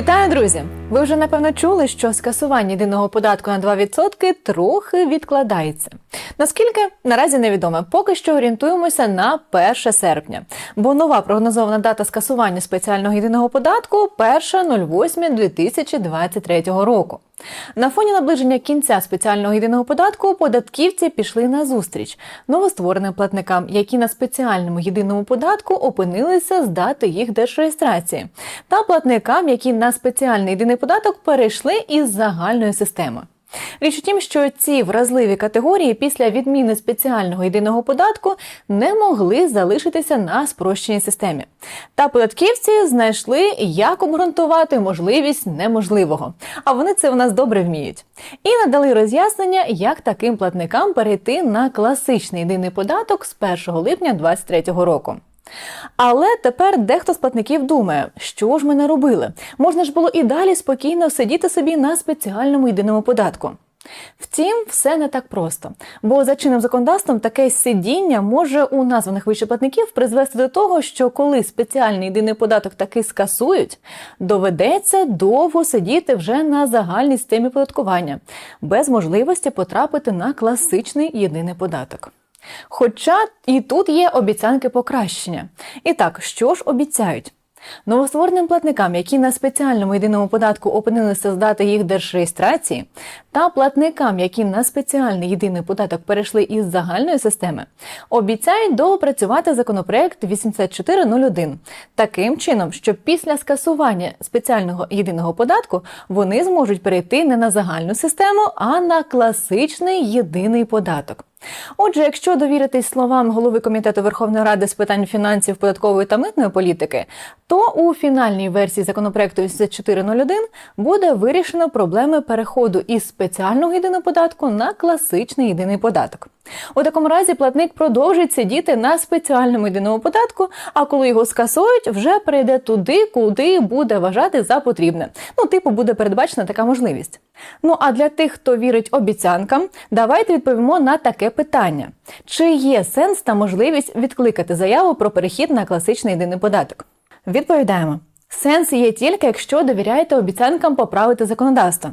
Вітаю, друзі! Ви вже напевно чули, що скасування єдиного податку на 2% трохи відкладається. Наскільки наразі невідомо, поки що орієнтуємося на 1 серпня, бо нова прогнозована дата скасування спеціального єдиного податку 1.08.2023 року. На фоні наближення кінця спеціального єдиного податку податківці пішли на зустріч новоствореним платникам, які на спеціальному єдиному податку опинилися з дати їх держреєстрації, та платникам, які на спеціальний єдиний податок перейшли із загальної системи. Річ у тім, що ці вразливі категорії після відміни спеціального єдиного податку не могли залишитися на спрощеній системі. Та податківці знайшли, як обґрунтувати можливість неможливого. А вони це в нас добре вміють. І надали роз'яснення, як таким платникам перейти на класичний єдиний податок з 1 липня 2023 року. Але тепер дехто з платників думає, що ж ми не робили. Можна ж було і далі спокійно сидіти собі на спеціальному єдиному податку. Втім, все не так просто, бо за чинним законодавством таке сидіння може у названих вище платників призвести до того, що коли спеціальний єдиний податок таки скасують, доведеться довго сидіти вже на загальній системі податкування, без можливості потрапити на класичний єдиний податок. Хоча і тут є обіцянки покращення. І так, що ж обіцяють? Новоствореним платникам, які на спеціальному єдиному податку опинилися з дати їх держреєстрації, та платникам, які на спеціальний єдиний податок перейшли із загальної системи, обіцяють доопрацювати законопроект 8401 таким чином, що після скасування спеціального єдиного податку вони зможуть перейти не на загальну систему, а на класичний єдиний податок. Отже, якщо довіритись словам голови комітету Верховної Ради з питань фінансів, податкової та митної політики, то у фінальній версії законопроекту 8401 буде вирішено проблеми переходу із спеціального єдиного податку на класичний єдиний податок. У такому разі платник продовжить сидіти на спеціальному єдиному податку, а коли його скасують, вже перейде туди, куди буде вважати за потрібне. Ну, типу, буде передбачена така можливість. Ну а для тих, хто вірить обіцянкам, давайте відповімо на таке питання: чи є сенс та можливість відкликати заяву про перехід на класичний єдиний податок? Відповідаємо: сенс є тільки, якщо довіряєте обіцянкам поправити законодавство.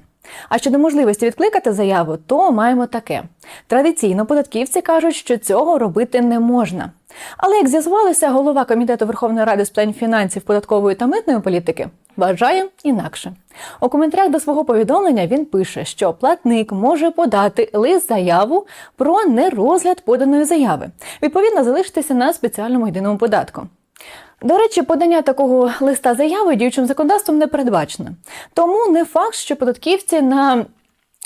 А щодо можливості відкликати заяву, то маємо таке: традиційно податківці кажуть, що цього робити не можна. Але як з'ясувалося, голова комітету Верховної Ради з питань фінансів, податкової та митної політики вважає інакше. У коментарях до свого повідомлення він пише, що платник може подати лист заяву про нерозгляд поданої заяви, відповідно залишитися на спеціальному єдиному податку. До речі, подання такого листа заяви діючим законодавством не передбачено. Тому не факт, що податківці на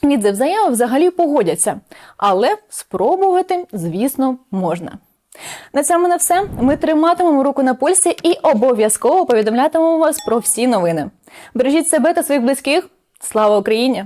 відзив заяви взагалі погодяться, але спробувати, звісно, можна. На цьому на все. Ми триматимемо руку на пульсі і обов'язково повідомлятимемо вас про всі новини. Бережіть себе та своїх близьких. Слава Україні!